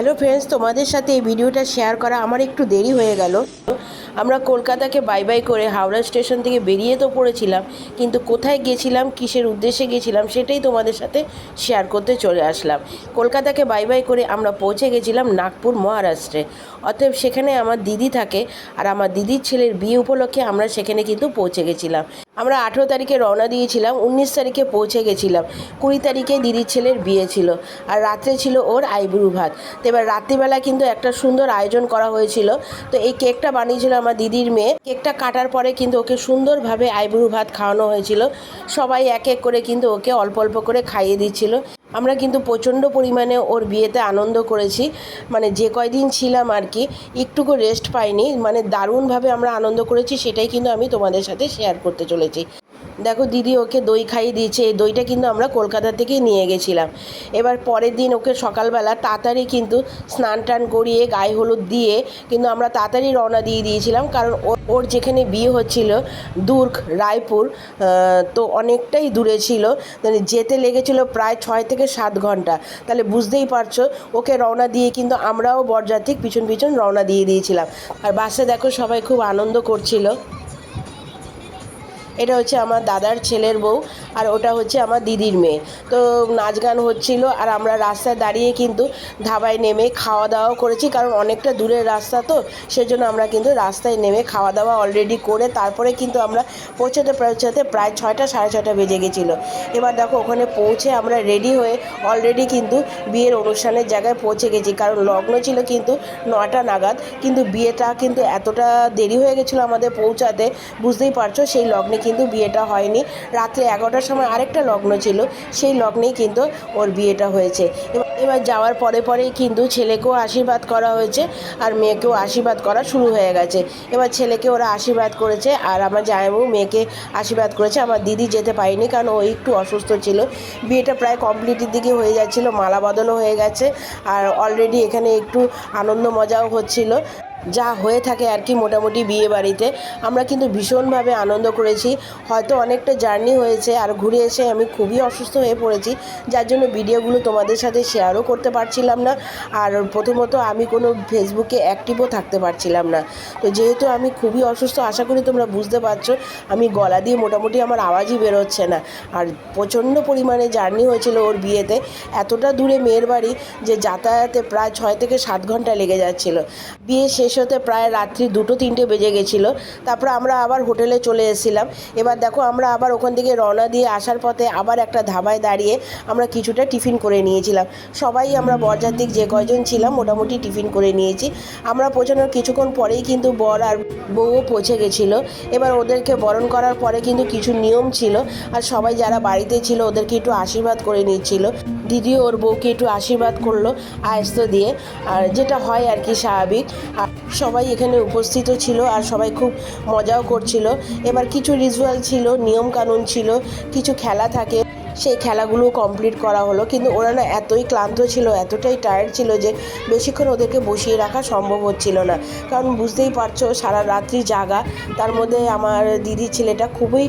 Hello friends, তোমাদের সাথে এই ভিডিওটা শেয়ার করা আমার একটু দেরি হয়ে গেল। আমরা কলকাতাকে বাই বাই করে হাওড়া স্টেশন থেকে বেরিয়ে তো পড়েছিলাম, কিন্তু কোথায় গেছিলাম, কিসের উদ্দেশ্যে গেছিলাম সেটাই তোমাদের সাথে শেয়ার করতে চলে আসলাম। কলকাতাকে বাই বাই করে আমরা পৌঁছে গেছিলাম নাগপুর মহারাষ্ট্রে। অতএব সেখানে আমার দিদি থাকে আর আমার দিদির ছেলের বিয়ে উপলক্ষে আমরা সেখানে কিন্তু পৌঁছে গেছিলাম। আমরা আঠেরো তারিখে রওনা দিয়েছিলাম, উনিশ তারিখে পৌঁছে গেছিলাম। কুড়ি তারিখে দিদির ছেলের বিয়ে ছিল আর রাত্রে ছিল ওর আইব্রু ভাত। তো এবার রাত্রিবেলা কিন্তু একটা সুন্দর আয়োজন করা হয়েছিল। তো এই কেকটা বানিয়েছিল আমার দিদির মেয়ে। কেকটা কাটার পরে কিন্তু ওকে সুন্দরভাবে আইব্রু ভাত খাওয়ানো হয়েছিল। সবাই এক এক করে কিন্তু ওকে অল্প অল্প করে খাইয়ে দিচ্ছিল। আমরা কিন্তু প্রচণ্ড পরিমাণে ওর বিয়েতে আনন্দ করেছি। মানে যে কয়দিন ছিলাম আর কি, একটুকু রেস্ট পাইনি। মানে দারুণভাবে আমরা আনন্দ করেছি, সেটাই কিন্তু আমি তোমাদের সাথে শেয়ার করতে চলেছি। দেখো দিদি ওকে দই খাইয়ে দিয়েছে, এই দইটা কিন্তু আমরা কলকাতা থেকেই নিয়ে গেছিলাম। এবার পরের দিন ওকে সকালবেলা তাড়াতাড়ি কিন্তু স্নান টান করিয়ে গায়ে হলুদ দিয়ে কিন্তু আমরা তাড়াতাড়ি রওনা দিয়ে দিয়েছিলাম, কারণ ওর- ওর যেখানে বিয়ে হচ্ছিল দুর্গ, রায়পুর তো অনেকটাই দূরে ছিল। মানে যেতে লেগেছিল প্রায় ছয় থেকে সাত ঘণ্টা। তাহলে বুঝতেই পারছ, ওকে রওনা দিয়ে কিন্তু আমরাও বরযাত্রী পিছন পিছন রওনা দিয়ে দিয়েছিলাম। আর বাসে দেখো সবাই খুব আনন্দ করছিল। এটা হচ্ছে আমার দাদার ছেলের বউ আর ওটা হচ্ছে আমার দিদির মেয়ে। তো নাচ গান হচ্ছিল আর আমরা রাস্তায় দাঁড়িয়ে কিন্তু ধাবায় নেমে খাওয়া দাওয়াও করেছি কারণ অনেকটা দূরের রাস্তা তো, সেজন্য আমরা কিন্তু রাস্তায় নেমে খাওয়া দাওয়া অলরেডি করে তারপরে কিন্তু আমরা পৌঁছাতে পৌঁছাতে প্রায় ছয়টা, সাড়ে ছয়টা বেজে গেছিল। এবার দেখো ওখানে পৌঁছে আমরা রেডি হয়ে অলরেডি কিন্তু বিয়ের অনুষ্ঠানের জায়গায় পৌঁছে গেছি। কারণ লগ্ন ছিল কিন্তু নটা নাগাদ, কিন্তু বিয়েটা কিন্তু এতটা দেরি হয়ে গেছিল আমাদের পৌঁছাতে, বুঝতেই পারছ সেই লগ্নে কিন্তু বিয়েটা হয়নি। রাত্রে এগারোটার সময় আরেকটা লগ্ন ছিল, সেই লগ্নেই কিন্তু ওর বিয়েটা হয়েছে। এবার এবার যাওয়ার পরে পরেই কিন্তু ছেলেকেও আশীর্বাদ করা হয়েছে আর মেয়েকেও আশীর্বাদ করা শুরু হয়ে গেছে। এবার ছেলেকে ওরা আশীর্বাদ করেছে আর আমার জামাইবাবু মেয়েকে আশীর্বাদ করেছে। আমার দিদি যেতে পারিনি কারণ ও একটু অসুস্থ ছিল। বিয়েটা প্রায় কমপ্লিটের দিকে হয়ে যাচ্ছিল, মালা বদলও হয়ে গেছে আর অলরেডি এখানে একটু আনন্দ মজাও হচ্ছিল। যা হয়ে থাকে আর কি মোটামুটি বিয়ে বাড়িতে। আমরা কিন্তু ভীষণভাবে আনন্দ করেছি। হয়তো অনেকটা জার্নি হয়েছে আর ঘুরে এসে আমি খুবই অসুস্থ হয়ে পড়েছি। যার জন্য ভিডিওগুলো তোমাদের সাথে শেয়ারও করতে পারছিলাম না। আর প্রথমত আমি কোনো ফেসবুকে অ্যাক্টিভও থাকতে পারছিলাম না। তো যেহেতু আমি খুবই অসুস্থ, আশা করি তোমরা বুঝতে পারছ, আমি গলা দিয়ে মোটামুটি আমার আওয়াজই বেরোচ্ছে না। আর প্রচণ্ড পরিমাণে জার্নি হয়েছিল ওর বিয়েতে। এতটা দূরে মেয়ের বাড়ি যে যাতায়াতে প্রায় ছয় থেকে সাত ঘণ্টা লেগে যাচ্ছিল। বিয়ে শেষ হতে প্রায় রাত্রি দুটো, তিনটে বেজে গেছিল। তারপর আমরা আবার হোটেলে চলে এসেছিলাম। এবার দেখো আমরা আবার ওখান থেকে রওনা দিয়ে আসার পথে আবার একটা ধাবায় দাঁড়িয়ে আমরা কিছুটা টিফিন করে নিয়েছিলাম। সবাই আমরা বরযাত্রী যে কয়জন ছিলাম, মোটামুটি টিফিন করে নিয়েছি। আমরা পৌঁছানোর কিছুক্ষণ পরেই কিন্তু বর আর বউও পৌঁছে গেছিল। এবার ওদেরকে বরণ করার পরে কিন্তু কিছু নিয়ম ছিল। আর সবাই যারা বাড়িতে ছিল, ওদেরকে একটু আশীর্বাদ করে নিচ্ছিল। দিদি ওর বউকে একটু আশীর্বাদ করল, আয়স্ত দিয়ে। আর যেটা হয় আর কি স্বাভাবিক, আর সবাই এখানে উপস্থিত ছিল আর সবাই খুব মজাও করছিল। এবার কিছু রিচুয়াল ছিল নিয়ম কানুন ছিল, কিছু খেলা থাকে। সেই খেলাগুলো কমপ্লিট করা হলো। কিন্তু ওরা না এতই ক্লান্ত ছিল, এতটাই টায়ার্ড ছিল যে বেশিক্ষণ ওদেরকে বসিয়ে রাখা সম্ভব হচ্ছিল না। কারণ বুঝতেই পারছ, সারা রাত্রি জাগা। তার মধ্যে আমার দিদির ছেলেটা খুবই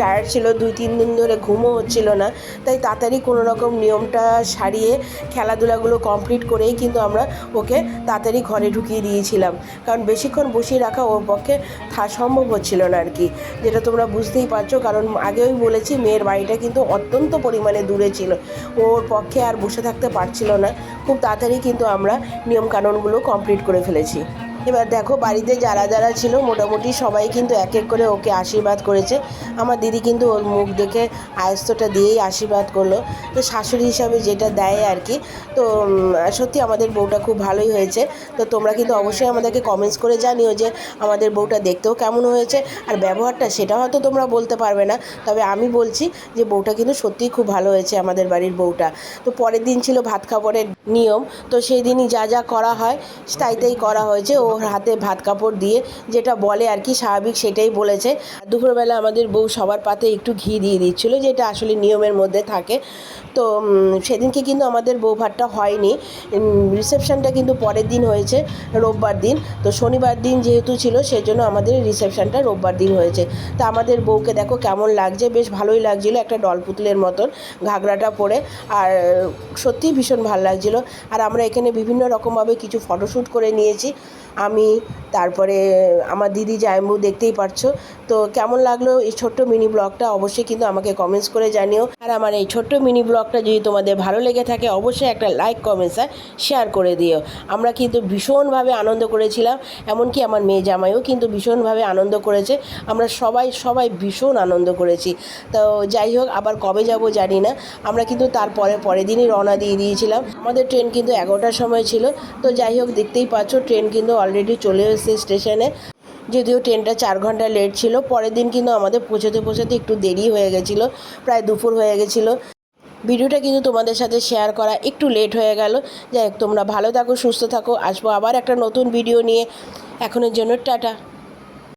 টায়ার্ড ছিল, দুই, তিন দিন ধরে ঘুমও হচ্ছিল না। তাই তাড়াতাড়ি কোনো রকম নিয়মটা সারিয়ে খেলাধুলাগুলো কমপ্লিট করেই কিন্তু আমরা ওকে তাড়াতাড়ি ঘরে ঢুকিয়ে দিয়েছিলাম। কারণ বেশিক্ষণ বসিয়ে রাখা ওর পক্ষে সম্ভব হচ্ছিল না আর কি। যেটা তোমরা বুঝতেই পারছ, কারণ আগেই বলেছি, মেয়ের বাড়িটা কিন্তু অত্যন্ত পরিমাণে দূরে ছিল। ওর পক্ষে আর বসে থাকতে পারছিল না। খুব তাড়াতাড়ি কিন্তু আমরা নিয়মকানুনগুলো কমপ্লিট করে ফেলেছি। এবার দেখো, বাড়িতে যারা যারা ছিল, মোটামুটি সবাই কিন্তু এক এক করে ওকে আশীর্বাদ করেছে। আমার দিদি কিন্তু ওর মুখ দেখে আয়স্তটা দিয়েই আশীর্বাদ করল। তো শাশুড়ি হিসাবে যেটা দেয় আর কি, তো সত্যি আমাদের বউটা খুব ভালোই হয়েছে। তো তোমরা কিন্তু অবশ্যই আমাদেরকে কমেন্টস করে জানিও যে আমাদের বউটা দেখতেও কেমন হয়েছে। আর ব্যবহারটা সেটা হয়তো তোমরা বলতে পারবে না, তবে আমি বলছি যে বউটা কিন্তু সত্যিই খুব ভালো হয়েছে আমাদের বাড়ির বউটা। তো পরের দিন ছিল ভাত খাবারের নিয়ম, তো সেই দিনই যা যা করা হয়, তাই তাই করা হয়েছে। ও হাতে ভাত কাপড় দিয়ে যেটা বলে আর কি, স্বাভাবিক সেটাই বলেছে। দুপুরবেলা আমাদের বউ সবার পাতে একটু ঘি দিয়ে দিচ্ছিল, যেটা আসলে নিয়মের মধ্যে থাকে। তো সেদিনকে কিন্তু আমাদের বউ ভাতটা হয়নি। রিসেপশনটা কিন্তু পরের দিন হয়েছে, রোববার দিন। তো শনিবার দিন যেহেতু ছিল, সেজন্য আমাদের রিসেপশনটা রোববার দিন হয়েছে। তা আমাদের বউকে দেখো কেমন লাগছে, বেশ ভালোই লাগছিল একটা ডল পুতুলের মতন ঘাগরাটা পরে। আর সত্যিই ভীষণ ভালো লাগছিল। আর আমরা এখানে বিভিন্ন রকমভাবে কিছু ফটোশ্যুট করে নিয়েছি। আমি তারপরে আমার দিদি জায়ম্বু দেখতেই পারছ। তো কেমন লাগল এই ছোট্ট মিনি ব্লগটা? অবশ্যই কিন্তু আমাকে কমেন্টস করে জানিও। আর আমার এই ছোট্ট মিনি ব্লগটা যদি তোমাদের ভালো লেগে থাকে, অবশ্যই একটা লাইক কমেন্টস আর শেয়ার করে দিও। আমরা কিন্তু ভীষণভাবে আনন্দ করেছিলাম, এমনকি আমার মেয়ে জামাইও কিন্তু ভীষণভাবে আনন্দ করেছে। আমরা সবাই সবাই ভীষণ আনন্দ করেছি। তো যাই হোক, আবার কবে যাব জানি না। আমরা কিন্তু তারপরে পরের দিনই রওনা দিয়ে দিয়েছিলাম। আমাদের ট্রেন কিন্তু এগারোটার সময় ছিল। তো যাই হোক, দেখতেই পাচ্ছ ট্রেন কিন্তু অলরেডি চলে এসেছে স্টেশনে যদিও ট্রেনটা চার ঘণ্টা লেট ছিল, পরের দিন কিন্তু আমাদের পৌঁছতে পৌঁছতে একটু দেরি হয়ে গেছিল, প্রায় দুপুর হয়ে গেছিল। ভিডিওটা কিন্তু তোমাদের সাথে শেয়ার করা একটু লেট হয়ে গেল। যাই হোক, তোমরা ভালো থাকো, সুস্থ থাকো, আসব আবার একটা নতুন ভিডিও নিয়ে। এখনের জন্য টাটা।